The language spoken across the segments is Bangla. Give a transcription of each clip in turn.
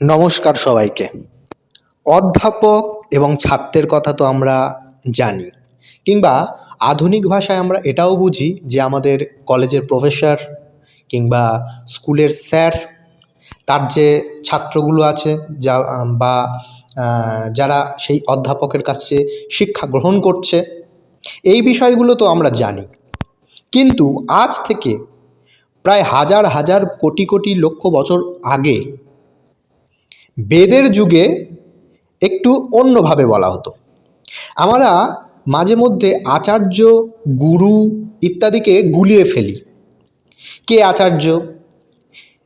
নমস্কার সবাইকে। অধ্যাপক এবং ছাত্রের কথা তো আমরা জানি, কিংবা আধুনিক ভাষায় আমরা এটাও বুঝি যে আমাদের কলেজের প্রফেসর কিংবা স্কুলের স্যার, তার যে ছাত্রগুলো আছে যা, বা যারা সেই অধ্যাপকের কাছে শিক্ষা গ্রহণ করছে, এই বিষয়গুলো তো আমরা জানি। কিন্তু আজ থেকে প্রায় হাজার হাজার কোটি কোটি লক্ষ বছর আগে বেদের যুগে একটু অন্যভাবে বলা হতো। আমরা মাঝে মধ্যে আচার্য, গুরু ইত্যাদিকে গুলিয়ে ফেলি। কে আচার্য?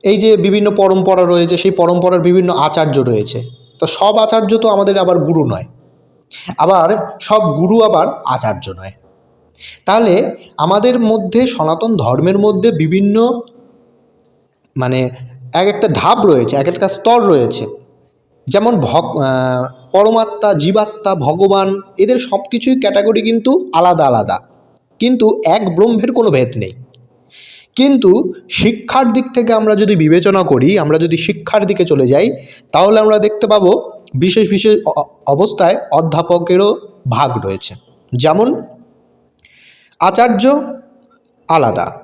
এই যে বিভিন্ন পরম্পরা রয়েছে, সেই পরম্পরার বিভিন্ন আচার্য রয়েছে। তো সব আচার্য তো আমাদের আবার গুরু নয়। আবার সব গুরু আবার আচার্য নয়। তাহলে আমাদের মধ্যে সনাতন ধর্মের মধ্যে বিভিন্ন মানে এক একটা ধাপ রয়েছে, এক একটা স্তর রয়েছে। যেমন ভগ পরমাত্মা, জীবাত্মা, ভগবান, এদের সব কিছুই ক্যাটাগরি কিন্তু আলাদা আলাদা। কিন্তু এক ব্রহ্মের কোনো ভেদ নেই। কিন্তু শিক্ষার দিক থেকে আমরা যদি বিবেচনা করি, আমরা যদি শিক্ষার দিকে চলে যাই, তাহলে আমরা দেখতে পাবো বিশেষ বিশেষ অবস্থায় অধ্যাপকেরও ভাগ রয়েছে। যেমন আচার্য আলাদা,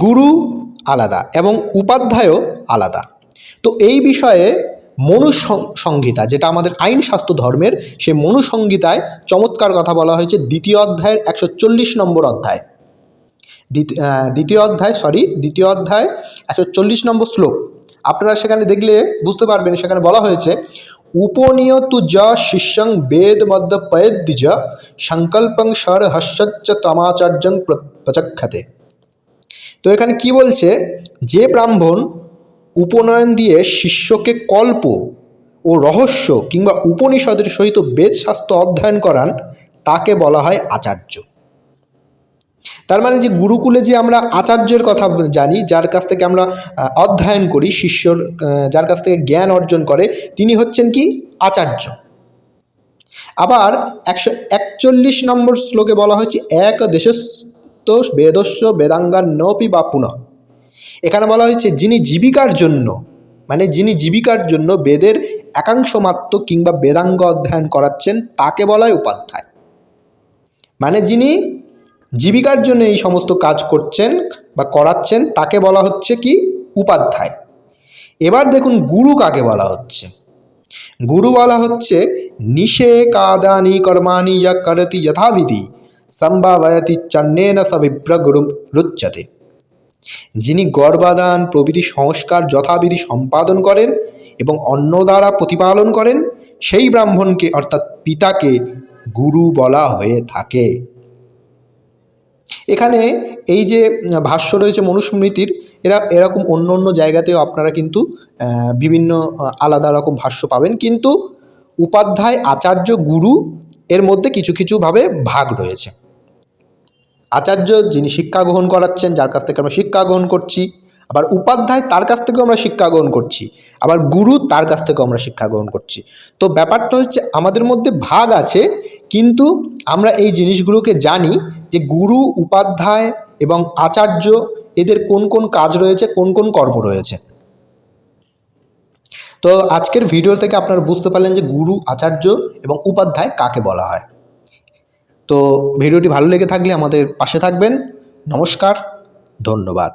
গুরু আলাদা এবং উপাধ্যায়ও আলাদা। তো এই বিষয়ে মনু সং- সংহিতা যেটা আমাদের আইন শাস্ত্র ধর্মের সেই মনুসংহিতায় চমৎকার কথা বলা হয়েছে দ্বিতীয় অধ্যায়ের একশো চল্লিশ নম্বর অধ্যায়। দ্বিত- দ্বিতীয় অধ্যায় সরি দ্বিতীয় অধ্যায় একশো চল্লিশ নম্বর শ্লোক। আপনারা সেখানে দেখলে বুঝতে পারবেন, সেখানে বলা হয়েছে, উপনিয়তু য শিষ্যং বেদ মধ্য পয়েদ্বিজ, সংকল্পং স্বর হস্যচ্চ তমাচার্যং প্র- প্রচক্ষতে। তো এখানে কি বলছে, যে ব্রাহ্মণ উপনয়ন দিয়ে শিষ্যকে কল্প ও রহস্য কিংবা উপনিষদের সহিত বেদশাস্ত্র অধ্যয়ন করান, তাকে বলা হয় আচার্য। তার মানে যে গুরুকুলে যে আমরা আচার্যের কথা জানি, যার কাছ থেকে আমরা অধ্যয়ন করি, শিষ্যর যার কাছ থেকে জ্ঞান অর্জন করে, তিনি হচ্ছেন কি? আচার্য। আবার একশো একচল্লিশ নম্বর শ্লোকে বলা হয়েছে, এক দেশস্থ বেদস্য বেদাঙ্গার নপি বা পুনঃ। এখানে বলা হয়েছে, যিনি জীবিকার জন্য মানে যিনি জীবিকার জন্য বেদের একাংশ মাত্র কিংবা বেদাঙ্গ অধ্যয়ন করাচ্ছেন, তাকে বলা হয় উপাধ্যায়। মানে যিনি জীবিকার জন্য এই সমস্ত কাজ করছেন বা করাচ্ছেন, তাকে বলা হচ্ছে কি? উপাধ্যায়। এবার দেখুন, গুরু কাকে বলা হচ্ছে? গুরু বলা হচ্ছে, নিশে কাদানি কর্মাণি যা করতি যথাবিধি, সম্ভাবয়তি চন্নেন স বিপ্র গুরু রুচ্যতে। যিনি গর্বাদান প্রভৃতি সংস্কার যথাবিধি সম্পাদন করেন এবং অন্য দ্বারা প্রতিপালন করেন, সেই ব্রাহ্মণকে অর্থাৎ পিতাকে গুরু বলা হয়ে থাকে। এখানে এই যে ভাষ্য রয়েছে মনুস্মৃতির, এরা এরকম অন্য অন্য জায়গাতেও আপনারা কিন্তু বিভিন্ন আলাদা রকম ভাষ্য পাবেন। কিন্তু উপাধ্যায় আচার্য গুরু এর মধ্যে কিছু কিছুভাবে ভাগ রয়েছে। আচার্য যিনি শিক্ষা গ্রহণ করাচ্ছেন, যার কাছ থেকে আমরা শিক্ষা গ্রহণ করছি, আবার উপাধ্যায় তার কাছ থেকেও আমরা শিক্ষা গ্রহণ করছি, আবার গুরু তার কাছ থেকেও আমরা শিক্ষা গ্রহণ করছি। তো ব্যাপারটা হচ্ছে আমাদের মধ্যে ভাগ আছে, কিন্তু আমরা এই জিনিসগুলোকে জানি যে গুরু, উপাধ্যায় এবং আচার্য এদের কোন কোন কাজ রয়েছে, কোন কোন কর্ম রয়েছে। তো আজকের ভিডিও থেকে আপনারা বুঝতে পারলেন যে গুরু, আচার্য এবং উপাধ্যায় কাকে বলা হয়। তো ভিডিওটি ভালো লেগে থাকলে আমাদের পাশে থাকবেন। নমস্কার ধন্যবাদ।